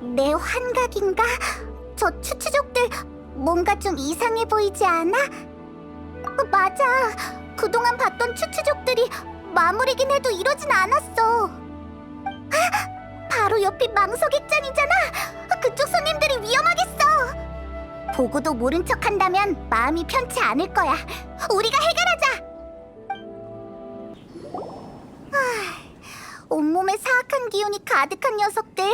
내 환각인가? 저 추추족들 뭔가 좀 이상해 보이지 않아? 어, 맞아. 그동안 봤던 추추족들이 마무리긴 해도 이러진 않았어. 아, 바로 옆이 망석액장이잖아. 그쪽 손님들이 위험하겠어. 보고도 모른 척 한다면 마음이 편치 않을 거야. 우리가 해결하자. 온몸에 사악한 기운이 가득한 녀석들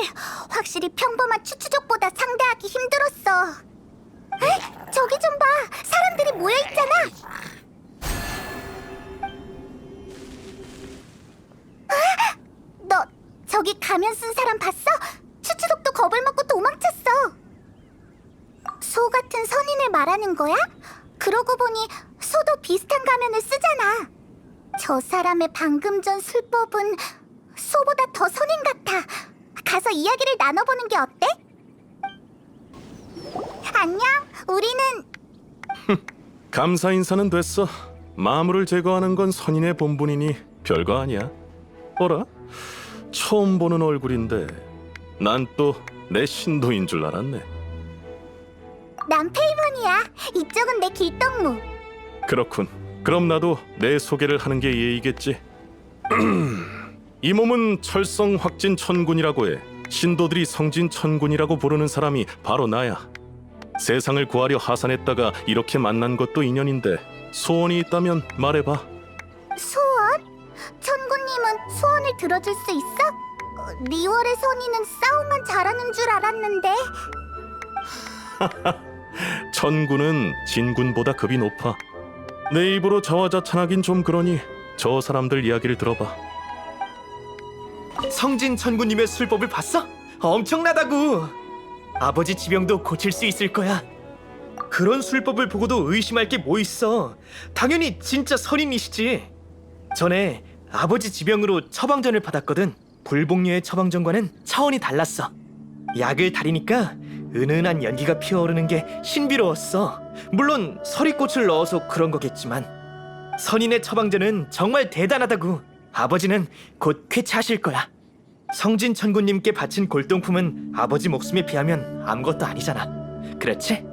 확실히 평범한 추추족보다 상대하기 힘들었어 에? 저기 좀 봐 사람들이 모여있잖아 아! 너 저기 가면 쓴 사람 봤어? 추추족도 겁을 먹고 도망쳤어 소 같은 선인을 말하는 거야? 그러고 보니 소도 비슷한 가면을 쓰잖아 저 사람의 방금 전 술법은 소보다 더 선인 같아. 가서 이야기를 나눠보는 게 어때? 안녕. 우리는 감사 인사는 됐어. 마물을 제거하는 건 선인의 본분이니 별거 아니야. 어라? 처음 보는 얼굴인데 난 또 내 신도인 줄 알았네. 난 페이몬이야. 이쪽은 내 길동무. 그렇군. 그럼 나도 내 소개를 하는 게 예의겠지. 이 몸은 철성 확진 천군이라고 해. 신도들이 성진 천군이라고 부르는 사람이 바로 나야. 세상을 구하려 하산했다가 이렇게 만난 것도 인연인데 소원이 있다면 말해봐. 소원? 천구님은 소원을 들어줄 수 있어? 어, 리월의 선인은 싸움만 잘하는 줄 알았는데 천군은 진군보다 급이 높아. 내 입으로 자화자찬하긴 좀 그러니 저 사람들 이야기를 들어봐. 성진 천구님의 술법을 봤어? 엄청나다고. 아버지 지병도 고칠 수 있을 거야. 그런 술법을 보고도 의심할 게 뭐 있어? 당연히 진짜 선인이시지. 전에 아버지 지병으로 처방전을 받았거든. 불복류의 처방전과는 차원이 달랐어. 약을 다리니까 은은한 연기가 피어오르는 게 신비로웠어. 물론 서리꽃을 넣어서 그런 거겠지만 선인의 처방전은 정말 대단하다고. 아버지는 곧 쾌차하실 거야. 성진 천군님께 바친 골동품은 아버지 목숨에 비하면 아무것도 아니잖아. 그렇지?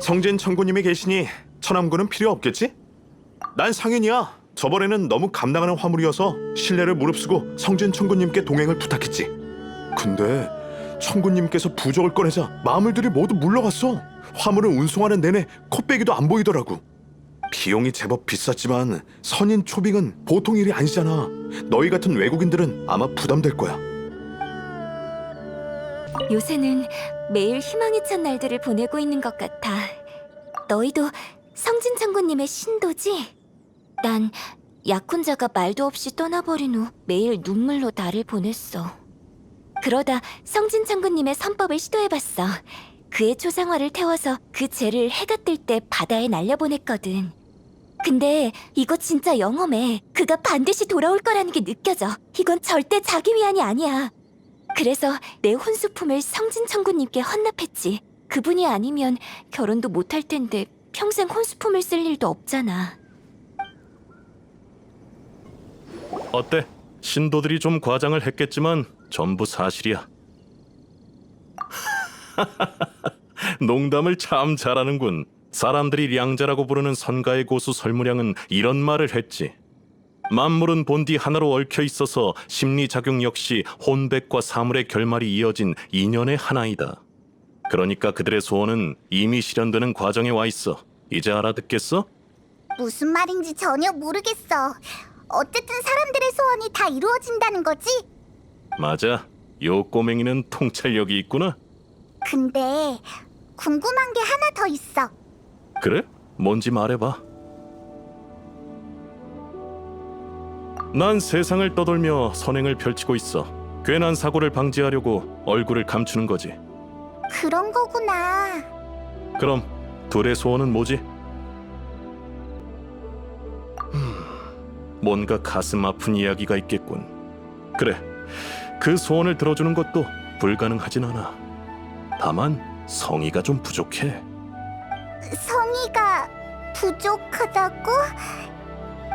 성진 청구님이 계시니 천암군은 필요 없겠지? 난 상윤이야. 저번에는 너무 감당하는 화물이어서 신뢰를 무릅쓰고 성진 청구님께 동행을 부탁했지. 근데 청구님께서 부적을 꺼내자 마물들이 모두 물러갔어. 화물을 운송하는 내내 코빼기도 안 보이더라고. 비용이 제법 비쌌지만 선인 초빙은 보통 일이 아니잖아. 너희 같은 외국인들은 아마 부담될 거야. 요새는 매일 희망에 찬 날들을 보내고 있는 것 같아. 너희도 성진 장군님의 신도지? 난 약혼자가 말도 없이 떠나버린 후 매일 눈물로 나를 보냈어. 그러다 성진 장군님의 선법을 시도해봤어. 그의 초상화를 태워서 그 죄를 해가 뜰 때 바다에 날려보냈거든. 근데 이거 진짜 영험해. 그가 반드시 돌아올 거라는 게 느껴져. 이건 절대 자기 위안이 아니야. 그래서 내 혼수품을 성진 청구님께 헌납했지. 그분이 아니면 결혼도 못할 텐데 평생 혼수품을 쓸 일도 없잖아. 어때? 신도들이 좀 과장을 했겠지만 전부 사실이야. 농담을 참 잘하는군. 사람들이 량자라고 부르는 선가의 고수 설무량은 이런 말을 했지. 만물은 본디 하나로 얽혀 있어서 심리 작용 역시 혼백과 사물의 결말이 이어진 인연의 하나이다. 그러니까 그들의 소원은 이미 실현되는 과정에 와 있어. 이제 알아듣겠어? 무슨 말인지 전혀 모르겠어. 어쨌든 사람들의 소원이 다 이루어진다는 거지? 맞아. 요 꼬맹이는 통찰력이 있구나. 근데 궁금한 게 하나 더 있어. 그래? 뭔지 말해봐. 난 세상을 떠돌며 선행을 펼치고 있어. 괜한 사고를 방지하려고 얼굴을 감추는 거지. 그런 거구나. 그럼 둘의 소원은 뭐지? 음, 뭔가 가슴 아픈 이야기가 있겠군. 그래, 그 소원을 들어주는 것도 불가능하진 않아. 다만 성의가 좀 부족해. 성의가 부족하다고?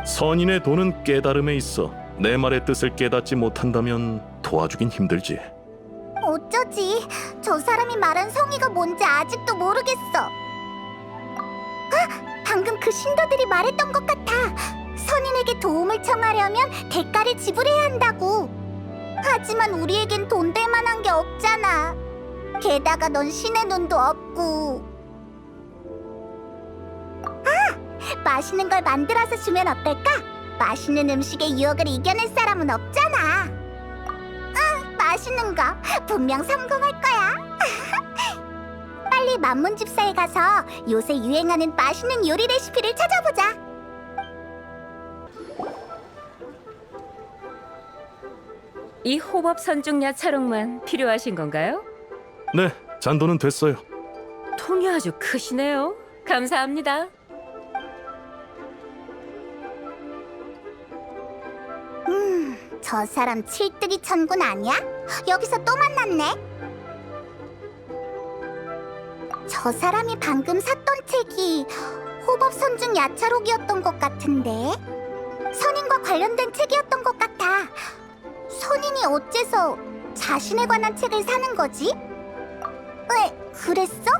선인의 도는 깨달음에 있어 내 말의 뜻을 깨닫지 못한다면 도와주긴 힘들지. 어쩌지? 저 사람이 말한 성의가 뭔지 아직도 모르겠어. 아, 방금 그 신도들이 말했던 것 같아. 선인에게 도움을 청하려면 대가를 지불해야 한다고. 하지만 우리에겐 돈 될 만한 게 없잖아. 게다가 넌 신의 눈도 없고. 맛있는 걸 만들어서 주면 어떨까? 맛있는 음식의 유혹을 이겨낼 사람은 없잖아. 맛있는 거 분명 성공할 거야. 빨리 만문집사에 가서 요새 유행하는 맛있는 요리 레시피를 찾아보자. 이 호법 선중 야차록만 필요하신 건가요? 네, 잔도는 됐어요. 통이 아주 크시네요. 감사합니다. 저 사람 칠뜨기 천군 아니야? 여기서 또 만났네. 저 사람이 방금 샀던 책이 호법 선 중 야차록이었던 것 같은데 선인과 관련된 책이었던 것 같아. 선인이 어째서 자신에 관한 책을 사는 거지? 왜 그랬어?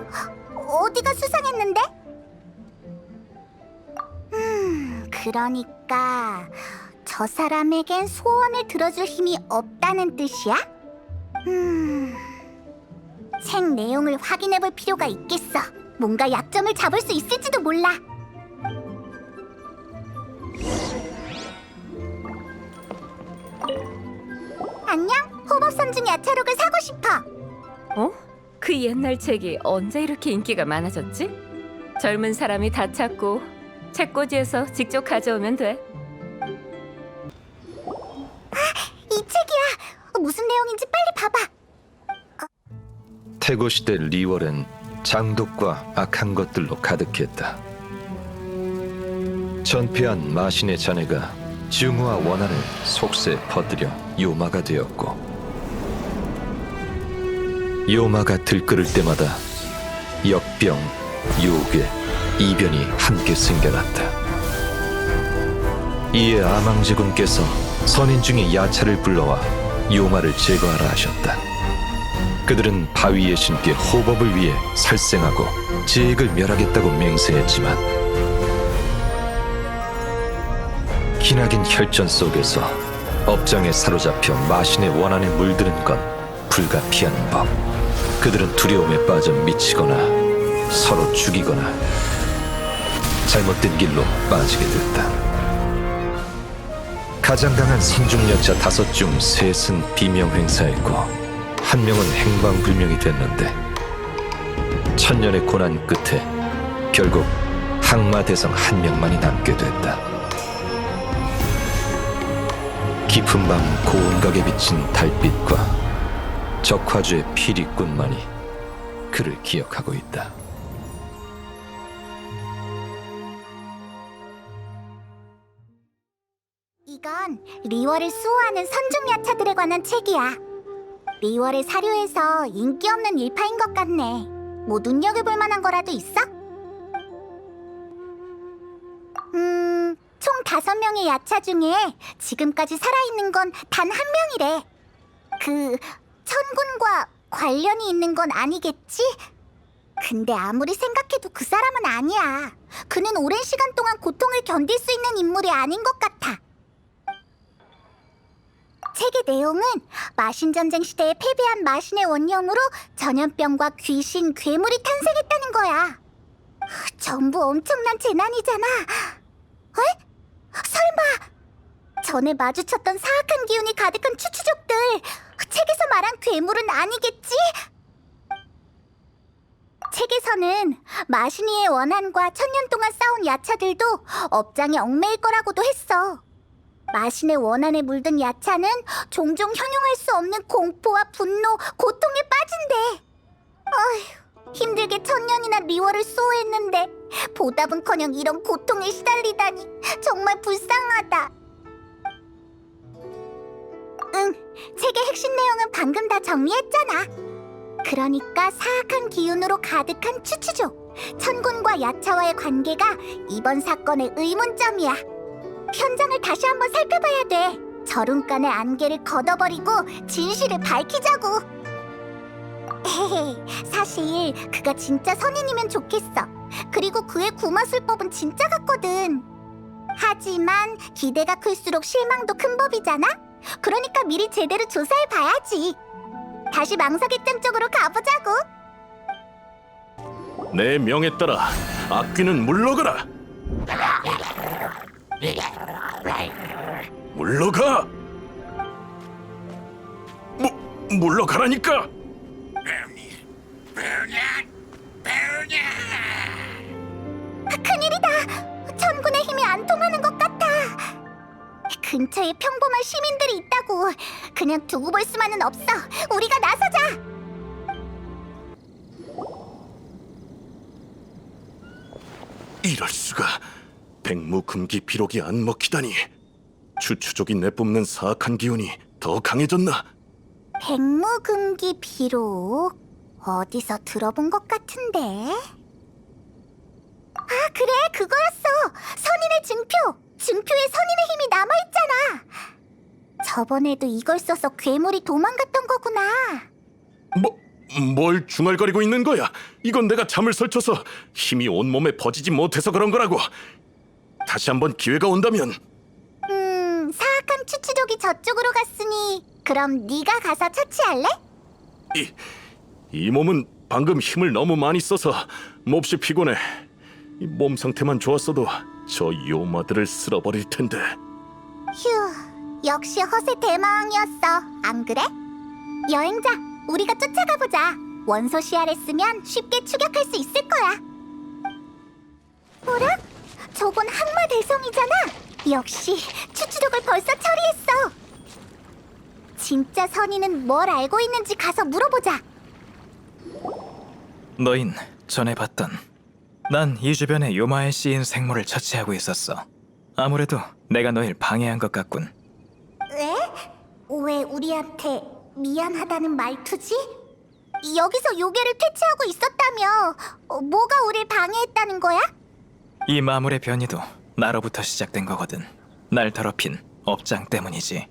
어디가 수상했는데? 음, 그러니까 저 사람에겐 소원을 들어줄 힘이 없다는 뜻이야? 음, 책 내용을 확인해 볼 필요가 있겠어. 뭔가 약점을 잡을 수 있을지도 몰라. 안녕, 호법선 중 야차록을 사고 싶어. 어? 그 옛날 책이 언제 이렇게 인기가 많아졌지? 젊은 사람이 다 찾고 책꽂이에서 직접 가져오면 돼. 이 책이야. 무슨 내용인지 빨리 봐봐. 태고 시대 리월은 장독과 악한 것들로 가득했다. 전폐한 마신의 자네가 증오와 원한을 속세에 퍼뜨려 요마가 되었고 요마가 들끓을 때마다 역병, 요괴, 이변이 함께 생겨났다. 이에 아망제군께서 선인 중에 야차를 불러와 요마를 제거하라 하셨다. 그들은 바위의 신께 호법을 위해 살생하고 제익을 멸하겠다고 맹세했지만 기나긴 혈전 속에서 업장에 사로잡혀 마신의 원한에 물드는 건 불가피한 법. 그들은 두려움에 빠져 미치거나 서로 죽이거나 잘못된 길로 빠지게 됐다. 가장 강한 선중여차 다섯 중 셋은 비명 행사했고 한 명은 행방불명이 됐는데 천년의 고난 끝에 결국 항마 대성 한 명만이 남게 됐다. 깊은 밤 고운각에 비친 달빛과 적화주의 피리꾼만이 그를 기억하고 있다. 리월을 수호하는 선중 야차들에 관한 책이야. 리월의 사료에서 인기 없는 일파인 것 같네. 뭐 눈여겨볼 만한 거라도 있어? 음, 총 다섯 명의 야차 중에 지금까지 살아있는 건 단 한 명이래. 그 천군과 관련이 있는 건 아니겠지? 근데 아무리 생각해도 그 사람은 아니야. 그는 오랜 시간 동안 고통을 견딜 수 있는 인물이 아닌 것 같아. 책의 내용은 마신 전쟁 시대에 패배한 마신의 원령으로 전염병과 귀신, 괴물이 탄생했다는 거야. 전부 엄청난 재난이잖아. 에? 설마 전에 마주쳤던 사악한 기운이 가득한 추추족들 책에서 말한 괴물은 아니겠지? 책에서는 마신이의 원한과 천년 동안 싸운 야차들도 업장에 얽매일 거라고도 했어. 마신의 원한에 물든 야차는 종종 형용할 수 없는 공포와 분노, 고통에 빠진대. 어휴, 힘들게 천년이나 리월을 수호했는데 보답은커녕 이런 고통에 시달리다니 정말 불쌍하다. 응, 책의 핵심 내용은 방금 다 정리했잖아. 그러니까 사악한 기운으로 가득한 추추족 천군과 야차와의 관계가 이번 사건의 의문점이야. 현장을 다시 한번 살펴봐야 돼. 저룬간의 안개를 걷어버리고 진실을 밝히자고. 헤헤, 사실 그가 진짜 선인이면 좋겠어. 그리고 그의 구마술법은 진짜 같거든. 하지만 기대가 클수록 실망도 큰 법이잖아. 그러니까 미리 제대로 조사해 봐야지. 다시 망사객장 쪽으로 가보자고. 내 명에 따라 악귀는 물러가라. 물러가. 무, 물러가라니까. 큰일이다. 천군의 힘이 안 통하는 것 같아. 근처에 평범한 시민들이 있다고. 그냥 두고 볼 수만은 없어. 우리가 나서자. 이럴 수가. 백무금기 비록이 안 먹히다니. 추추족이 내뿜는 사악한 기운이 더 강해졌나? 백무금기 비록 어디서 들어본 것 같은데. 아 그래 그거였어. 선인의 증표. 증표에 선인의 힘이 남아 있잖아. 저번에도 이걸 써서 괴물이 도망갔던 거구나. 뭐, 뭘 중얼거리고 있는 거야? 이건 내가 잠을 설쳐서 힘이 온몸에 퍼지지 못해서 그런 거라고. 다시 한번 기회가 온다면 음, 사악한 추추족이 저쪽으로 갔으니 그럼 네가 가서 처치할래? 이, 이 몸은 방금 힘을 너무 많이 써서 몹시 피곤해. 이 몸 상태만 좋았어도 저 요마들을 쓸어버릴 텐데. 휴, 역시 허세 대마왕이었어. 안 그래? 여행자, 우리가 쫓아가 보자. 원소 씨알을 쓰면 쉽게 추격할 수 있을 거야. 뭐라? 저건 항마 대성이잖아. 역시 추추족을 벌써 처리했어. 진짜 선인은 뭘 알고 있는지 가서 물어보자. 너인 전에 봤던 난 이 주변에 요마에 씌인 생물을 처치하고 있었어. 아무래도 내가 너일 방해한 것 같군. 왜? 왜 우리한테 미안하다는 말투지? 여기서 요괴를 퇴치하고 있었다며 어, 뭐가 우릴 방해했다는 거야? 이 마물의 변이도 나로부터 시작된 거거든. 날 더럽힌 업장 때문이지.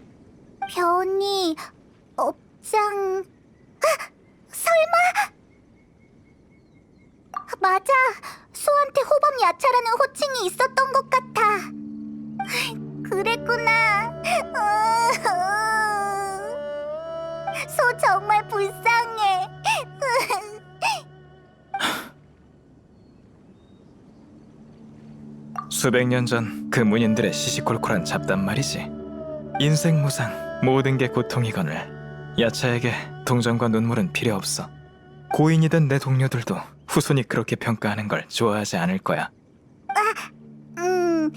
변이 업장. 아, 설마? 맞아. 소한테 호범 야차라는 호칭이 있었던 것 같아. 그랬구나. 소 정말 불쌍해 수백 년 전 그 문인들의 시시콜콜한 잡담 말이지. 인생 무상 모든 게 고통이거늘 야차에게 동정과 눈물은 필요 없어. 고인이던 내 동료들도 후손이 그렇게 평가하는 걸 좋아하지 않을 거야. 음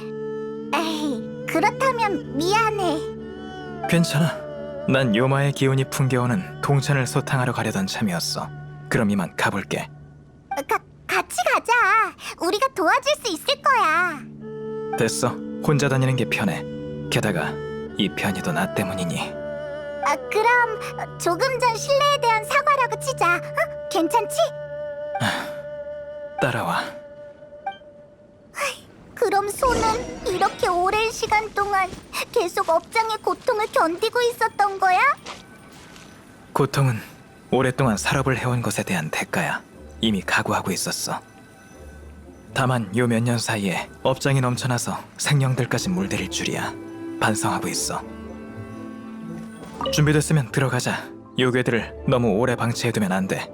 에이 그렇다면 미안해 괜찮아. 난 요마의 기운이 풍겨오는 동천을 소탕하러 가려던 참이었어. 그럼 이만 가볼게. 가, 같이 가자 우리가 도와줄 수 있을 거야 됐어. 혼자 다니는 게 편해. 게다가 이 편이도 나 때문이니. 아, 그럼 조금 전 신뢰에 대한 사과라고 치자. 어? 괜찮지? 따라와. 그럼 소는 이렇게 오랜 시간 동안 계속 업장의 고통을 견디고 있었던 거야? 고통은 오랫동안 산업을 해온 것에 대한 대가야. 이미 각오하고 있었어. 다만 요 몇 년 사이에 업장이 넘쳐나서 생명들까지 물들일 줄이야. 반성하고 있어. 준비됐으면 들어가자. 요괴들을 너무 오래 방치해두면 안 돼.